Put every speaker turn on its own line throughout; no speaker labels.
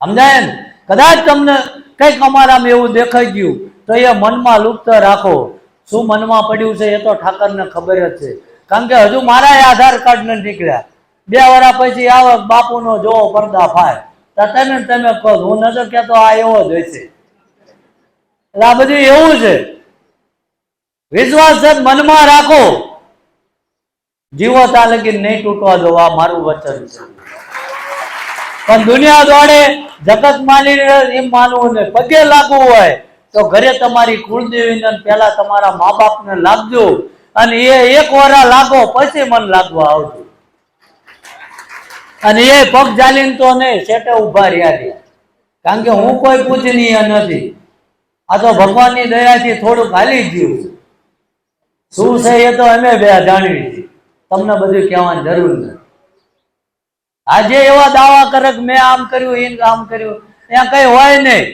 સમજાય ને? કદાચ તમને કંઈક અમારામાં એવું દેખાઈ ગયું, તો એ મનમાં લુપ્ત રાખો. શું મનમાં પડ્યું છે એ તો ઠાકરને ખબર જ છે. કારણ કે હજુ મારા આધાર કાર્ડ ને નીકળ્યા. બે વર્ષ પછી આવો બાપુનો જોવો પડદા ફાય. તો તમે તમે કહો, હું નજર કહેતો આ એવો જ હોય છે. એટલે આ બધું એવું છે. વિશ્વાસ જ મનમાં રાખો. જીવો ત્યાં લગી નહીં તૂટવા દો, આ મારું વચન છે. પણ દુનિયા દોડે, જગત માની એમ માનવું ને પગે લાગવું હોય, તો ઘરે તમારી કુળદેવીને પેલા તમારા મા બાપને લાગજો અને એ એક વરા લાગો, પછી મન લાગવા આવજો. અને એ પગ જાલીને તો નહીં સેટે ઊભા રહ્યા છે. કારણ કે હું કોઈ પૂજનીય નથી. આ તો ભગવાનની દયાથી થોડુંક હાલી ગયું. શું છે એ તો અમે બે જાણવી તમને બધું કહેવાની જરૂર નથી. આજે એવા દાવા કરે કે મેં આમ કર્યું એ આમ કર્યું. ત્યાં કઈ હોય નહીં.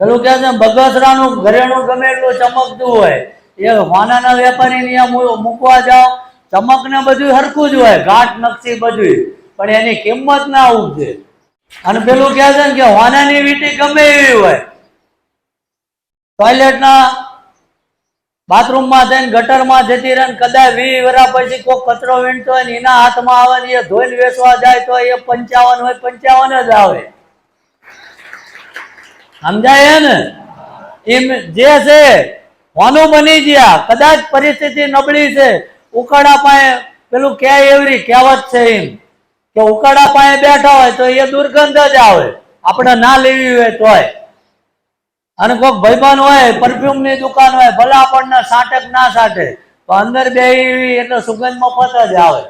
પેલું કે છે બગસરાનું ઘરેણું ગમે એટલું ચમકતું હોય. એ હોનાના વેપારી ત્યાં મૂકવા જાઓ. ચમક ને બધું હરખું જ હોય, ગાંઠ, નકશી બધું પણ એની કિંમત ના ઉપજે અને પેલું કહે છે ને કે હોનાની વીટી ગમે એવી હોય. ટોયલેટના બાથરૂમમાં જઈને ગટરમાં જતી રહે કદાચ વી વરા પછી કોઈ કચરો વીણતો હોય ને એના હાથમાં આવે ને એ ધોઈને વેચવા જાય તો એ પંચાવન હોય, પંચાવન જ આવે. સમજાય ને? એમ જે છે, હોનું બની ગયા. કદાચ પરિસ્થિતિ નબળી છે. ઉકાળા પાસે પેલું કે એવરી કહેવત છે એમ કે ઉકાળા પાસે બેઠા હોય તો એ દુર્ગંધ જ આવે. આપણે ના લેવી હોય તોય. અને કોઈક ભાઈબંધ હોય પરફ્યુમની દુકાન હોય, ભલે આપણને સાટક ના સાટે, તો અંદર બે એટલે સુગંધ મફત જ આવે.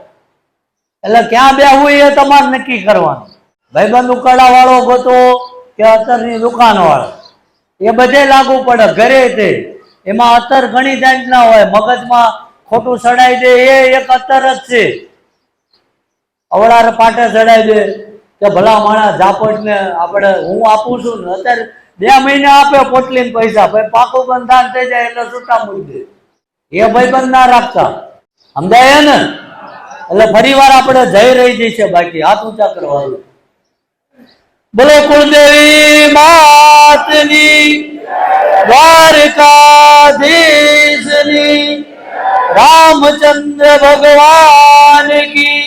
એટલે ક્યાં બેહવું એ તમારે નક્કી કરવાનું. ભાઈબંધ ઉકાળા વાળો ગોતો કે અત્તરની દુકાન વાળો એ બધે લાગુ પડે ઘરે તે. એમાં અત્તર ઘણી જાતના હોય, મગજમાં ખોટું સડાઈ દે, એ એક અત્તર જ છે. અવળાર પાટે ચડાઈ દે કે ભલા માણસ ઝાપટ ને આપણે હું આપું છું ને, અત્યારે બે મહિના આપે પોટલી પૈસા. ભાઈ, પાકું બંધાન થઈ જાય એટલે છૂટા મૂકી દે. એ ભાઈ ના રાખતા. સમજાય ને? એટલે ફરી વાર આપણે જઈ રહી જઈ છે બાકી. હાથ ઊંચા કરવાનું બોલો, કુળદેવી માતની દ્વારકાધીશની, રામચંદ્ર ભગવાન કી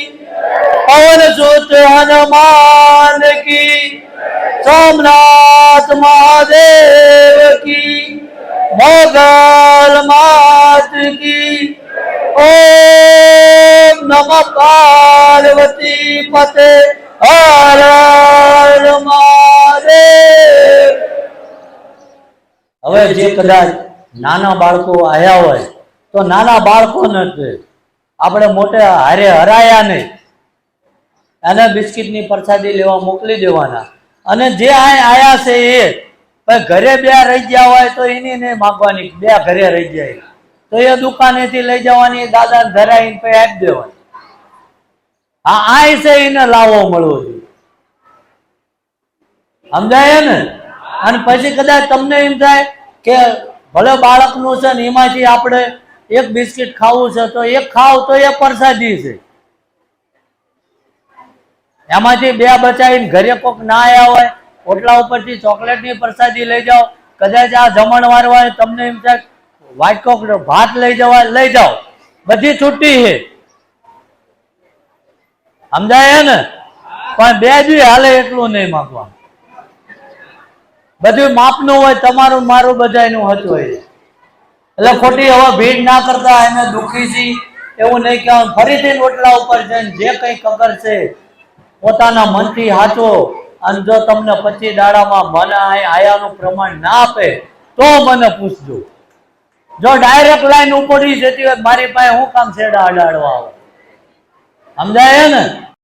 પવન જોત હનુમાન કી સોમનાથ મહાદેવ કી, મોગલ માત કી. ઓમ નમ પાર્વતી પતે, હર મહાદેવ. હવે જે કદાચ નાના બાળકો આયા હોય, તો નાના બાળકો નથી આપણે મોટે હારે હરાયા નહીં. એને બિસ્કિટની પરસાદી લેવા મોકલી દેવાના. અને જે આયા છે એ ઘરે બે રહી ગયા હોય તો એની નહીં માગવાની, બે ઘરે રહી જાય તો એ દુકાનેથી લઈ જવાની, દાદા ધરાઈને પછી આપી દેવાની. હા આય છે એને લાવો મળવો જોઈએ. સમજાય ને? અને પછી કદાચ તમને એમ થાય કે ભલે બાળકનું છે ને એમાંથી આપણે એક બિસ્કિટ ખાવું છે, તો એક ખાવ તો એ પરસાદી છે. એમાંથી બે બચાવીને ઘરે કોક ના આવ્યા હોય, ઓટલા ઉપરથી ચોકલેટની પ્રસાદી લઈ જાઓ, કદાચ આ જમણવાર હોય તમને એમ થાય વ્હાઈટ કોક ભાત લઈ જવા, લઈ જાઓ. બધી છૂટી છે. સમજાય ને? પણ બે દી હાલે એટલું નહીં માગવાનું. બધું માપનું હોય, તમારું મારું બધાનું હતું હોય. એટલે ખોટી હવે ભીડ ના કરતા, એને દુખી છી એવું નહીં કહેવાનું. ફરીથી ઓટલા ઉપર જઈને જે કંઈ કબર છે પોતાના મનથી હાચો અને જો તમને પચી દાડામાં મન આય- આયાનું પ્રમાણ ના આપે, તો મને પૂછજો. જો ડાયરેક્ટ લાઈન ઉપડી જતી હોય મારી પાસે હું કામ છેડા અડાડવા આવો? સમજાય ને?